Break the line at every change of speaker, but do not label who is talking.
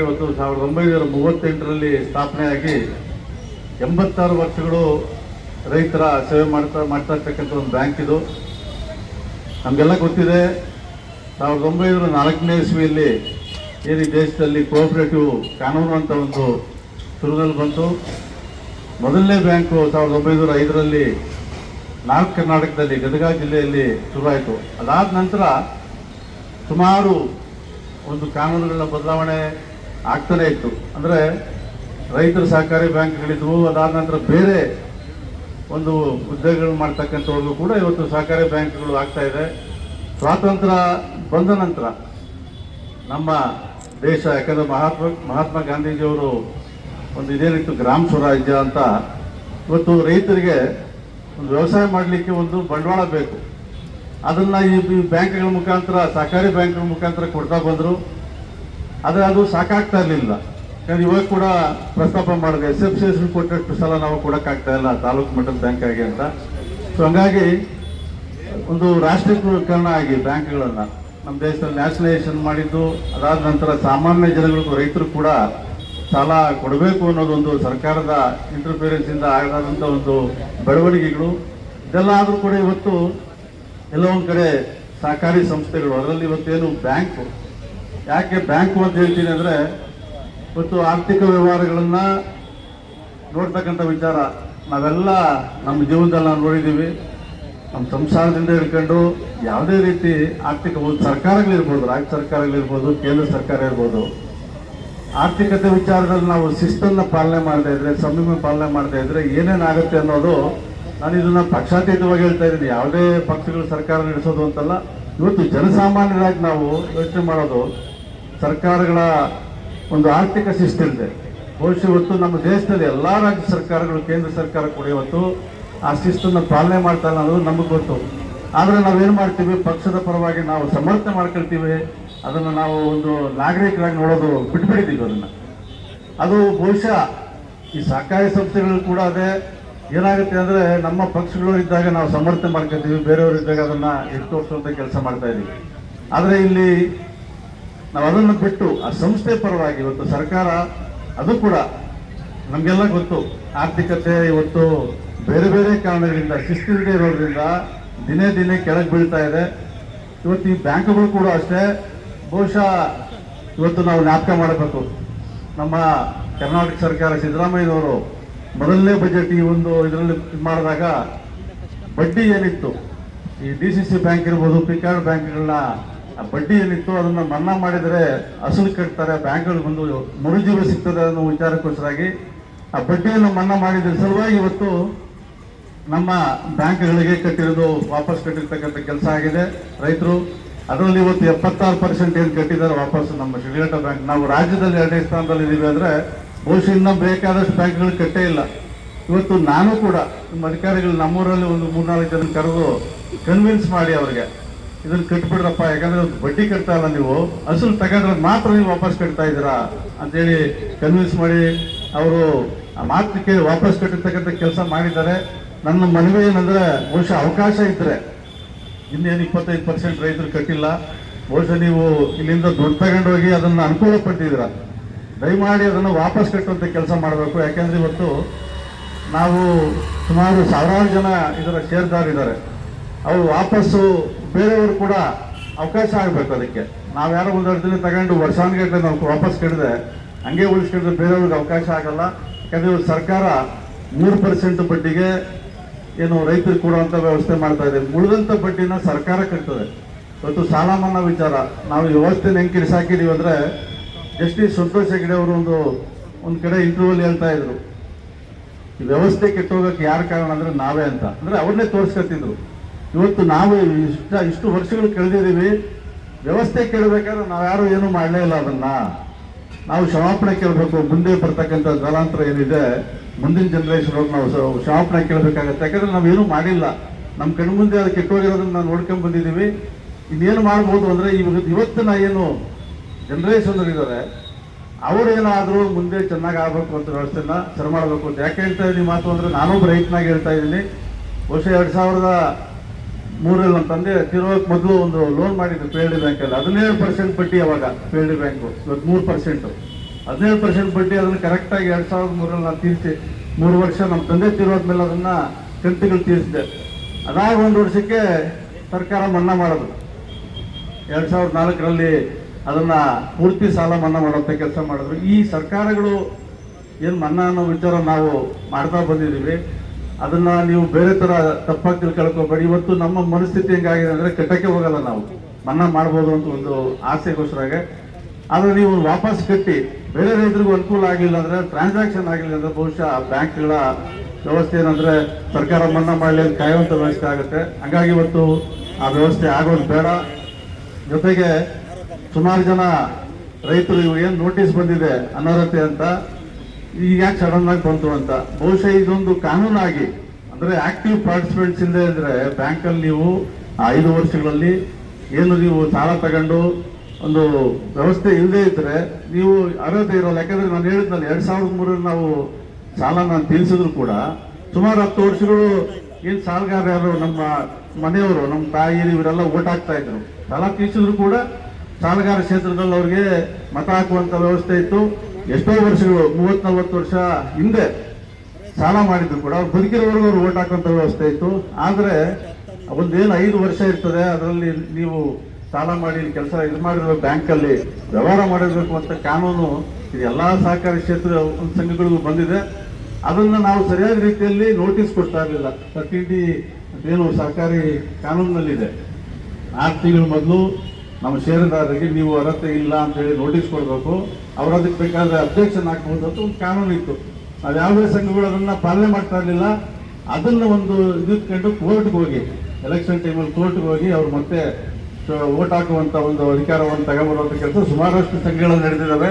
ಇವತ್ತು ಸಾವಿರದ ಒಂಬೈನೂರ ಮೂವತ್ತೆಂಟರಲ್ಲಿ ಸ್ಥಾಪನೆಯಾಗಿ ಎಂಬತ್ತಾರು ವರ್ಷಗಳು ರೈತರ ಸೇವೆ ಮಾಡ್ತಾ ಮಾಡ್ತಾ ಇರ್ತಕ್ಕಂಥ ಒಂದು ಬ್ಯಾಂಕ್ ಇದು. ನಮಗೆಲ್ಲ ಗೊತ್ತಿದೆ, ಸಾವಿರದ ಒಂಬೈನೂರ ನಾಲ್ಕನೇ ಇಸ್ವಿಯಲ್ಲಿ ಏನು ಈ ದೇಶದಲ್ಲಿ ಕೋಆಪರೇಟಿವ್ ಕಾನೂನು ಅಂತ ಒಂದು ಶುರುದಲ್ಲಿ ಬಂತು. ಮೊದಲನೇ ಬ್ಯಾಂಕು ಸಾವಿರದ ಒಂಬೈನೂರ ಐದರಲ್ಲಿ ನಾಲ್ಕು ಕರ್ನಾಟಕದಲ್ಲಿ, ಗದಗ ಜಿಲ್ಲೆಯಲ್ಲಿ ಶುರುವಾಯಿತು. ಅದಾದ ನಂತರ ಸುಮಾರು ಒಂದು ಕಾನೂನುಗಳ ಬದಲಾವಣೆ ಆಗ್ತಾನೆ ಇತ್ತು. ಅಂದರೆ ರೈತರ ಸಹಕಾರಿ ಬ್ಯಾಂಕ್ಗಳಿದ್ವು ಅದಾದ ನಂತರ ಬೇರೆ ಒಂದು ಹುದ್ದೆಗಳು ಮಾಡ್ತಕ್ಕಂಥವ್ರಿಗೂ ಕೂಡ ಇವತ್ತು ಸಹಕಾರಿ ಬ್ಯಾಂಕ್ಗಳು ಆಗ್ತಾ ಇದೆ. ಸ್ವಾತಂತ್ರ್ಯ ಬಂದ ನಂತರ ನಮ್ಮ ದೇಶ, ಯಾಕಂದರೆ ಮಹಾತ್ಮ ಮಹಾತ್ಮ ಗಾಂಧೀಜಿಯವರು ಒಂದು ಇದೇನಿತ್ತು, ಗ್ರಾಮ ಸ್ವರಾಜ್ಯ ಅಂತ. ಇವತ್ತು ರೈತರಿಗೆ ಒಂದು ವ್ಯವಸಾಯ ಮಾಡಲಿಕ್ಕೆ ಒಂದು ಬಂಡವಾಳ ಬೇಕು. ಅದನ್ನು ಈ ಬ್ಯಾಂಕ್ಗಳ ಮುಖಾಂತರ, ಸಹಕಾರಿ ಬ್ಯಾಂಕ್ಗಳ ಮುಖಾಂತರ ಕೊಡ್ತಾ ಬಂದರು. ಆದರೆ ಅದು ಸಾಕಾಗ್ತಾ ಇರಲಿಲ್ಲ. ಯಾಕಂದ್ರೆ ಇವಾಗ ಕೂಡ ಪ್ರಸ್ತಾಪ ಮಾಡಿದೆ ಎಸ್ ಎಫ್ ಸಿ ಎಸ್ ಕೊಟ್ಟಷ್ಟು ಸಲ ನಾವು ಕೊಡೋಕ್ಕಾಗ್ತಾ ಇಲ್ಲ, ತಾಲೂಕು ಮಟ್ಟದ ಬ್ಯಾಂಕ್ ಆಗಿ ಅಂತ. ಸೊ ಹಂಗಾಗಿ ಒಂದು ರಾಷ್ಟ್ರೀಕರಣ ಆಗಿ ಬ್ಯಾಂಕ್ಗಳನ್ನು ನಮ್ಮ ದೇಶದಲ್ಲಿ ನ್ಯಾಷನಲೈಸೇಷನ್ ಮಾಡಿದ್ದು, ಅದಾದ ನಂತರ ಸಾಮಾನ್ಯ ಜನಗಳಿಗೂ ರೈತರು ಕೂಡ ಸಾಲ ಕೊಡಬೇಕು ಅನ್ನೋದೊಂದು ಸರ್ಕಾರದ interference ಇಂದ ಆಗದಂಥ ಒಂದು ಬೆಳವಣಿಗೆಗಳು. ಇದೆಲ್ಲ ಆದರೂ ಕೂಡ ಇವತ್ತು ಎಲ್ಲ ಕಡೆ ಸಹಕಾರಿ ಸಂಸ್ಥೆಗಳು, ಅದರಲ್ಲಿ ಇವತ್ತೇನು ಬ್ಯಾಂಕು ಯಾಕೆ ಬ್ಯಾಂಕು ಅಂತ ಹೇಳ್ತೀನಿ ಅಂದರೆ ಇವತ್ತು ಆರ್ಥಿಕ ವ್ಯವಹಾರಗಳನ್ನು ನೋಡ್ತಕ್ಕಂಥ ವಿಚಾರ. ನಾವೆಲ್ಲ ನಮ್ಮ ಜೀವನದಲ್ಲಿ ನಾವು ನೋಡಿದ್ದೀವಿ. ನಮ್ಮ ಸಂಸಾರದಿಂದ ಹಿಡ್ಕೊಂಡು ಯಾವುದೇ ರೀತಿ ಆರ್ಥಿಕ ಒಂದು ಸರ್ಕಾರಗಳಿರ್ಬೋದು ರಾಜ್ಯ ಸರ್ಕಾರಗಳಿರ್ಬೋದು ಕೇಂದ್ರ ಸರ್ಕಾರ ಇರ್ಬೋದು. ಆರ್ಥಿಕತೆ ವಿಚಾರದಲ್ಲಿ ನಾವು ಶಿಸ್ತನ್ನು ಪಾಲನೆ ಮಾಡದೇ ಇದ್ರೆ, ಸಂಯಮ ಪಾಲನೆ ಮಾಡದೇ ಇದ್ರೆ ಏನೇನಾಗುತ್ತೆ ಅನ್ನೋದು ನಾನು ಇದನ್ನ ಪಕ್ಷಾತೀತವಾಗಿ ಹೇಳ್ತಾ ಇದ್ದೀನಿ. ಯಾವುದೇ ಪಕ್ಷಗಳು ಸರ್ಕಾರ ನಡೆಸೋದು ಅಂತಲ್ಲ, ಇವತ್ತು ಜನಸಾಮಾನ್ಯರಾಗಿ ನಾವು ಯೋಚನೆ ಮಾಡೋದು ಸರ್ಕಾರಗಳ ಒಂದು ಆರ್ಥಿಕ ಶಿಸ್ತಿಲ್ಲದೆ ಬಹುಶಃ ಇವತ್ತು ನಮ್ಮ ದೇಶದಲ್ಲಿ ಎಲ್ಲ ರಾಜ್ಯ ಸರ್ಕಾರಗಳು, ಕೇಂದ್ರ ಸರ್ಕಾರ ಕೂಡ ಇವತ್ತು ಆ ಶಿಸ್ತನ್ನು ಪಾಲನೆ ಮಾಡ್ತಾ ಇಲ್ಲ ಅನ್ನೋದು ನಮಗೆ ಗೊತ್ತು. ಆದರೆ ನಾವೇನು ಮಾಡ್ತೀವಿ? ಪಕ್ಷದ ಪರವಾಗಿ ನಾವು ಸಮರ್ಥನೆ ಮಾಡ್ಕೊಳ್ತೀವಿ. ಅದನ್ನು ನಾವು ಒಂದು ನಾಗರಿಕರಾಗಿ ನೋಡೋದು ಬಿಟ್ಬಿಟ್ಟಿದ್ದೀವಿ ಅದನ್ನು. ಅದು ಬಹುಶಃ ಈ ಸಹಕಾರಿ ಸಂಸ್ಥೆಗಳು ಕೂಡ ಅದೇ. ಏನಾಗುತ್ತೆ ಅಂದರೆ ನಮ್ಮ ಪಕ್ಷಗಳು ಇದ್ದಾಗ ನಾವು ಸಮರ್ಥನೆ ಮಾಡ್ಕೊಳ್ತೀವಿ, ಬೇರೆಯವರು ಇದ್ದಾಗ ಅದನ್ನು ಎತ್ತೋರಿಸುವಂಥ ಕೆಲಸ ಮಾಡ್ತಾ ಇದ್ದೀವಿ ಆದರೆ ಇಲ್ಲಿ ನಾವು ಅದನ್ನು ಬಿಟ್ಟು ಆ ಸಂಸ್ಥೆ ಪರವಾಗಿ ಇವತ್ತು ಸರ್ಕಾರ, ಅದು ಕೂಡ ನಮಗೆಲ್ಲ ಗೊತ್ತು. ಆರ್ಥಿಕತೆ ಇವತ್ತು ಬೇರೆ ಬೇರೆ ಕಾರಣಗಳಿಂದ ಶಿಸ್ತಿಲ್ಲದೆ ಇರೋದ್ರಿಂದ ದಿನೇ ದಿನೇ ಕೆಳಗೆ ಬೀಳ್ತಾ ಇದೆ. ಇವತ್ತು ಈ ಬ್ಯಾಂಕ್ಗಳು ಕೂಡ ಅಷ್ಟೇ, ಬಹುಶಃ ಇವತ್ತು ನಾವು ಜ್ಞಾಪಕ ಮಾಡಬೇಕು. ನಮ್ಮ ಕರ್ನಾಟಕ ಸರ್ಕಾರ ಸಿದ್ದರಾಮಯ್ಯನವರು ಮೊದಲನೇ ಬಜೆಟ್ ಈ ಒಂದು ಇದರಲ್ಲಿ ಮಾಡಿದಾಗ ಬಡ್ಡಿ ಏನಿತ್ತು? ಈ ಡಿ ಸಿ ಸಿ ಬ್ಯಾಂಕ್ ಇರ್ಬೋದು ಪಿಕಾರ್ಡ್ ಬ್ಯಾಂಕ್ಗಳನ್ನ ಆ ಬಡ್ಡಿ ಏನಿತ್ತು ಅದನ್ನ ಮನ್ನಾ ಮಾಡಿದರೆ ಅಸಲು ಕಟ್ತಾರೆ ಬ್ಯಾಂಕ್ಗಳು ಬಂದು ಮರುಜೀವ ಸಿಗ್ತದೆ ಅನ್ನೋ ವಿಚಾರಕ್ಕೋಸ್ಕರಾಗಿ ಆ ಬಡ್ಡಿಯನ್ನು ಮನ್ನಾ ಮಾಡಿದ ಸಲುವಾಗಿ ಇವತ್ತು ನಮ್ಮ ಬ್ಯಾಂಕ್ಗಳಿಗೆ ಕಟ್ಟಿರೋದು ವಾಪಸ್ ಕಟ್ಟಿರ್ತಕ್ಕಂಥ ಕೆಲಸ ಆಗಿದೆ. ರೈತರು, ಅದರಲ್ಲಿ ಇವತ್ತು ಎಪ್ಪತ್ತಾರು ಪರ್ಸೆಂಟ್ ಏನು ಕಟ್ಟಿದ್ದಾರೆ ವಾಪಸ್ ನಮ್ಮ ಶ್ರೀಘಟ್ಟ ಬ್ಯಾಂಕ್. ನಾವು ರಾಜ್ಯದಲ್ಲಿ ಎರಡನೇ ಸ್ಥಾನದಲ್ಲಿ ಇದ್ದೀವಿ ಅಂದರೆ ಬಹುಶಃ ಇನ್ನೂ ಬೇಕಾದಷ್ಟು ಬ್ಯಾಂಕ್ಗಳು ಕಟ್ಟೇ ಇಲ್ಲ. ಇವತ್ತು ನಾನು ಕೂಡ ನಮ್ಮ ಅಧಿಕಾರಿಗಳು ನಮ್ಮೂರಲ್ಲಿ ಒಂದು ಮೂರ್ನಾಲ್ಕು ಜನ ಕರೆದು ಕನ್ವಿನ್ಸ್ ಮಾಡಿ ಅವ್ರಿಗೆ. ಇದನ್ನ ಕಟ್ಬಿಡ್ರಪ್ಪ, ಯಾಕಂದ್ರೆ ಬಡ್ಡಿ ಕಟ್ತಾ ಇಲ್ಲ ನೀವು ಅಸಲು ತಗೊಂಡ್ರೆ ಮಾತ್ರ ನೀವು ವಾಪಸ್ ಕಟ್ತಾ ಇದ್ದೀರಾ? ಅಂತೇಳಿ ಕನ್ವಿನ್ಸ್ ಮಾಡಿ ಅವರು ಆ ಮಾತು ಕೇಳಿ ವಾಪಸ್ ಕಟ್ಟಿರ್ತಕ್ಕಂಥ ಕೆಲಸ ಮಾಡಿದ್ದಾರೆ. ನನ್ನ ಮನವಿ ಏನಂದ್ರೆ, ಬಹುಶಃ ಅವಕಾಶ ಇದ್ರೆ, ಇನ್ನೇನು ಇಪ್ಪತ್ತೈದು ಪರ್ಸೆಂಟ್ ರೈತರು ಕಟ್ಟಿಲ್ಲ, ಬಹುಶಃ ನೀವು ಇಲ್ಲಿಂದ ದುಡ್ಡು ತಗೊಂಡೋಗಿ ಅದನ್ನು ಅನುಕೂಲ ಪಟ್ಟಿದ್ದೀರ ದಯಮಾಡಿ ಅದನ್ನು ವಾಪಸ್ ಕಟ್ಟುವಂಥ ಕೆಲಸ ಮಾಡಬೇಕು. ಯಾಕೆಂದ್ರೆ ಇವತ್ತು ನಾವು ಸುಮಾರು ಸಾವಿರಾರು ಜನ ಇದರ ಷೇರ್ದಾರಿದ್ದಾರೆ ಅವರು ವಾಪಸ್ಸು ಬೇರೆಯವರು ಕೂಡ ಅವಕಾಶ ಆಗಬೇಕು ಅದಕ್ಕೆ. ನಾವು ಯಾರೋ ಒಂದು ದಿನ ತಗೊಂಡು ವರ್ಷಾನುಗಟ್ಟಲೆ ನಾವು ವಾಪಸ್ ಕೆಡದೆ ಹಂಗೆ ಉಳಿಸ್ಕೊಂಡ್ರೆ ಬೇರೆಯವ್ರಿಗೆ ಅವಕಾಶ ಆಗಲ್ಲ. ಯಾಕಂದರೆ ಸರ್ಕಾರ ಮೂರು ಪರ್ಸೆಂಟ್ ಬಡ್ಡಿಗೆ ಏನು ರೈತರಿಗೆ ಕೊಡುವಂಥ ವ್ಯವಸ್ಥೆ ಮಾಡ್ತಾ ಇದೆ. ಉಳಿದಂಥ ಬಡ್ಡಿನ ಸರ್ಕಾರ ಕಟ್ತದೆ. ಇವತ್ತು ಸಾಲ ಮನ್ನಾ ವಿಚಾರ, ನಾವು ಈ ವ್ಯವಸ್ಥೆನ ಹೆಂಗೆ ಕಿರಿಸಾಕಿದ್ದೀವಿ ಅಂದರೆ ಜಸ್ಟಿಸ್ ಸಂತೋಷ್ ಹೆಗ್ಡೆ ಅವರು ಒಂದು ಒಂದು ಕಡೆ ಇಂಟರ್ವ್ಯೂಲ್ ಹೇಳ್ತಾ ಇದ್ರು. ವ್ಯವಸ್ಥೆ ಕೆಟ್ಟೋಗಕ್ಕೆ ಯಾರು ಕಾರಣ ಅಂದರೆ ನಾವೇ ಅಂತ. ಅಂದರೆ ಅವ್ರನ್ನೇ ತೋರಿಸ್ಕೊತಿದ್ರು ಇವತ್ತು ನಾವು ಇಷ್ಟ ಇಷ್ಟು ವರ್ಷಗಳು ಕಳೆದಿದ್ದೀವಿ. ವ್ಯವಸ್ಥೆ ಕೇಳಬೇಕಾದ್ರೆ ನಾವ್ಯಾರು ಏನು ಮಾಡಲೇ ಇಲ್ಲ ಅದನ್ನ. ನಾವು ಕ್ಷಮಾಪಣೆ ಕೇಳಬೇಕು. ಮುಂದೆ ಬರ್ತಕ್ಕಂಥ ಜಲಾಂತರ ಏನಿದೆ, ಮುಂದಿನ ಜನರೇಷನ್ ಹೋಗಿ ನಾವು ಕ್ಷಮಾಪಣೆ ಕೇಳಬೇಕಾಗತ್ತೆ. ಯಾಕಂದ್ರೆ ನಾವೇನು ಮಾಡಿಲ್ಲ. ನಮ್ಮ ಕಣ್ಮುಂದೆ ಅದು ಕೆಟ್ಟೋಗಿರೋದನ್ನ ನಾವು ನೋಡ್ಕೊಂಡ್ ಬಂದಿದ್ದೀವಿ. ಇನ್ನೇನು ಮಾಡ್ಬೋದು ಅಂದ್ರೆ ಇವಾಗ ಇವತ್ತಿನ ಏನು ಜನರೇಷನ್ ಇದ್ದಾರೆ ಅವರೇನಾದರೂ ಮುಂದೆ ಚೆನ್ನಾಗಿ ಆಗಬೇಕು ಅಂತ ವ್ಯವಸ್ಥೆನ ಸರಿ ಮಾಡಬೇಕು ಅಂತ ಯಾಕೆ ಹೇಳ್ತಾ ಇದ್ದೀನಿ ಮಾತು ಅಂದರೆ ನಾನೊಬ್ಬ ರೈತನಾಗಿ ಹೇಳ್ತಾ ಇದ್ದೀನಿ ವರ್ಷ ಎರಡು ಸಾವಿರದ ನಮ್ಮ ತಂದೆ ತಿರುವಕ್ಕೆ ಮೊದಲು ಒಂದು ಲೋನ್ ಮಾಡಿದ್ರು ಪಿ ಎಲ್ ಡಿ ಬ್ಯಾಂಕಲ್ಲಿ ಹದಿನೇಳು ಪರ್ಸೆಂಟ್ ಬಡ್ಡಿ ಅವಾಗ ಪಿ ಎಲ್ ಡಿ ಬ್ಯಾಂಕು ಇವತ್ತು ಮೂರು ಪರ್ಸೆಂಟು ಹದಿನೇಳು ಪರ್ಸೆಂಟ್ ಬಡ್ಡಿ ಅದನ್ನು ಕರೆಕ್ಟಾಗಿ ಎರಡು ಸಾವಿರದ ಮೂರಲ್ಲಿ ನಾನು ತೀರಿಸಿ ಮೂರು ವರ್ಷ ನಮ್ಮ ತಂದೆ ಮೇಲೆ ಅದನ್ನು ಕಂತುಗಳು ತೀರಿಸಿದೆ. ಅದಾಗ ಒಂದು ವರ್ಷಕ್ಕೆ ಸರ್ಕಾರ ಮನ್ನಾ ಮಾಡೋದು. ಎರಡು ಸಾವಿರದ ನಾಲ್ಕರಲ್ಲಿ ಅದನ್ನು ಪೂರ್ತಿ ಸಾಲ ಮನ್ನಾ ಮಾಡುವಂಥ ಕೆಲಸ ಮಾಡಿದ್ರು. ಈ ಸರ್ಕಾರಗಳು ಏನು ಮನ್ನಾ ಅನ್ನೋ ವಿಚಾರ ನಾವು ಮಾಡ್ತಾ ಬಂದಿದ್ದೀವಿ. ಅದನ್ನು ನೀವು ಬೇರೆ ತರ ತಪ್ಪಾಗಿ ತಿಳ್ಕೊಳ್ಕೋಬೇಡಿ ಇವತ್ತು ನಮ್ಮ ಮನಸ್ಥಿತಿ ಹೆಂಗಾಗಿದೆ ಅಂದ್ರೆ ಕಟ್ಟಕ್ಕೆ ಹೋಗಲ್ಲ ನಾವು. ಮನ್ನಾ ಮಾಡ್ಬೋದು ಅಂತ ಒಂದು ಆಸೆಗೋಸ್ಕರಾಗೆ ಆದ್ರೆ ನೀವು ವಾಪಸ್ ಕಟ್ಟಿ, ಬೇರೆ ರೈತರಿಗೂ ಅನುಕೂಲ ಆಗಿಲ್ಲ ಅಂದ್ರೆ ಟ್ರಾನ್ಸಾಕ್ಷನ್ ಆಗಿಲ್ಲ ಅಂದ್ರೆ ಬಹುಶಃ ಆ ಬ್ಯಾಂಕ್ಗಳ ವ್ಯವಸ್ಥೆ ಏನಂದ್ರೆ ಸರ್ಕಾರ ಮನ್ನಾ ಮಾಡಲಿ ಅಂತ ಕಾಯುವಂಥ ವ್ಯವಸ್ಥೆ ಆಗುತ್ತೆ. ಹಂಗಾಗಿ ಇವತ್ತು ಆ ವ್ಯವಸ್ಥೆ ಆಗೋದು ಬೇಡ. ಜೊತೆಗೆ ಸುಮಾರು ಜನ ರೈತರು ಏನು ನೋಟಿಸ್ ಬಂದಿದೆ ಅನರ್ಹತೆ ಅಂತ. ಈಗ ಯಾಕೆ ಸಡನ್ ಆಗಿ ಬಂತು ಅಂತ. ಬಹುಶಃ ಇದೊಂದು ಕಾನೂನಾಗಿ, ಅಂದ್ರೆ ಆಕ್ಟಿವ್ ಪಾರ್ಟಿಸಿಪೆಂಟ್ಸ್ ಇಂದ ಇದ್ರೆ ಬ್ಯಾಂಕಲ್ಲಿ ನೀವು ಐದು ವರ್ಷಗಳಲ್ಲಿ ಏನು ನೀವು ಸಾಲ ತಗೊಂಡು ಒಂದು ವ್ಯವಸ್ಥೆ ಇಲ್ಲದೆ ಇದ್ರೆ ನೀವು ಅರ್ಹತೆ ಇರೋಲ್ಲ. ಯಾಕಂದ್ರೆ ನಾನು ಹೇಳಿದ್ನಲ್ಲ, ಎರಡ್ ಸಾವಿರದ ಮೂರಲ್ಲಿ ನಾವು ಸಾಲ ನಾನು ತೀರಿಸಿದ್ರು ಕೂಡ ಸುಮಾರು ಹತ್ತು ವರ್ಷಗಳು ಏನು ಸಾಲಗಾರ ಯಾರು ನಮ್ಮ ಮನೆಯವರು, ನಮ್ಮ ತಾಯಿ, ಇವರೆಲ್ಲ ಓಟ್ ಹಾಕ್ತಾ ಇದ್ರು. ಸಾಲ ತೀರಿಸಿದ್ರು ಕೂಡ ಸಾಲಗಾರ ಕ್ಷೇತ್ರದಲ್ಲಿ ಅವ್ರಿಗೆ ಮತ ಹಾಕುವಂತ ವ್ಯವಸ್ಥೆ ಇತ್ತು. ಎಷ್ಟೋ ವರ್ಷಗಳು ಮೂವತ್ ನಲ್ವತ್ತು ವರ್ಷ ಹಿಂದೆ ಸಾಲ ಮಾಡಿದ್ರು ಕೂಡ. ಅವ್ರು ಬದುಕಿರೋವರೆಗೂ ಅವ್ರು ಓಟ್ ಹಾಕುವಂತ ವ್ಯವಸ್ಥೆ ಇತ್ತು. ಆದರೆ ಒಂದೇನು ಐದು ವರ್ಷ ಇರ್ತದೆ, ಅದರಲ್ಲಿ ನೀವು ಸಾಲ ಮಾಡಿ, ಕೆಲಸ ಇದು ಮಾಡಿರೋ ಬ್ಯಾಂಕಲ್ಲಿ ವ್ಯವಹಾರ ಮಾಡಿರಬೇಕು ಅಂತ ಕಾನೂನು ಇದು ಎಲ್ಲಾ ಸಹಕಾರಿ ಕ್ಷೇತ್ರ ಸಂಘಗಳಿಗೂ ಬಂದಿದೆ. ಅದನ್ನ ನಾವು ಸರಿಯಾದ ರೀತಿಯಲ್ಲಿ ನೋಟಿಸ್ ಕೊಡ್ತಾ ಇರಲಿಲ್ಲ. ತರ್ಟಿ ಡಿ ಏನು ಸರ್ಕಾರಿ ಕಾನೂನಿನಲ್ಲಿದೆ. ಆರು ತಿಂಗಳ ಮೊದಲು ನಮ್ಮ ಷೇರುದಾರರಿಗೆ ನೀವು ಅರ್ಹತೆ ಇಲ್ಲ ಅಂತ ಹೇಳಿ ನೋಟಿಸ್ ಕೊಡಬೇಕು. ಅವ್ರು ಅದಕ್ಕೆ ಬೇಕಾದ್ರೆ ಅಬ್ಜೆಕ್ಷನ್ ಒಂದು ಕಾನೂನು ಇತ್ತು. ನಾವು ಯಾವುದೇ ಸಂಘಗಳು ಅದನ್ನು ಪಾಲನೆ ಮಾಡ್ತಾ ಇರಲಿಲ್ಲ. ಅದನ್ನ ಒಂದು ಇದಿಟ್ಕೊಂಡು ಕೋರ್ಟ್ಗೆ ಹೋಗಿ ಎಲೆಕ್ಷನ್ ಟೈಮಲ್ಲಿ ಕೋರ್ಟ್ಗೆ ಹೋಗಿ ಅವ್ರು ಮತ್ತೆ ಓಟ್ ಹಾಕುವಂಥ ಒಂದು ಅಧಿಕಾರವನ್ನು ತಗೊಂಬರುವಂಥ ಕೆಲಸ ಸುಮಾರಷ್ಟು ಸಂಘಗಳು ನಡೆದಿದ್ದಾವೆ.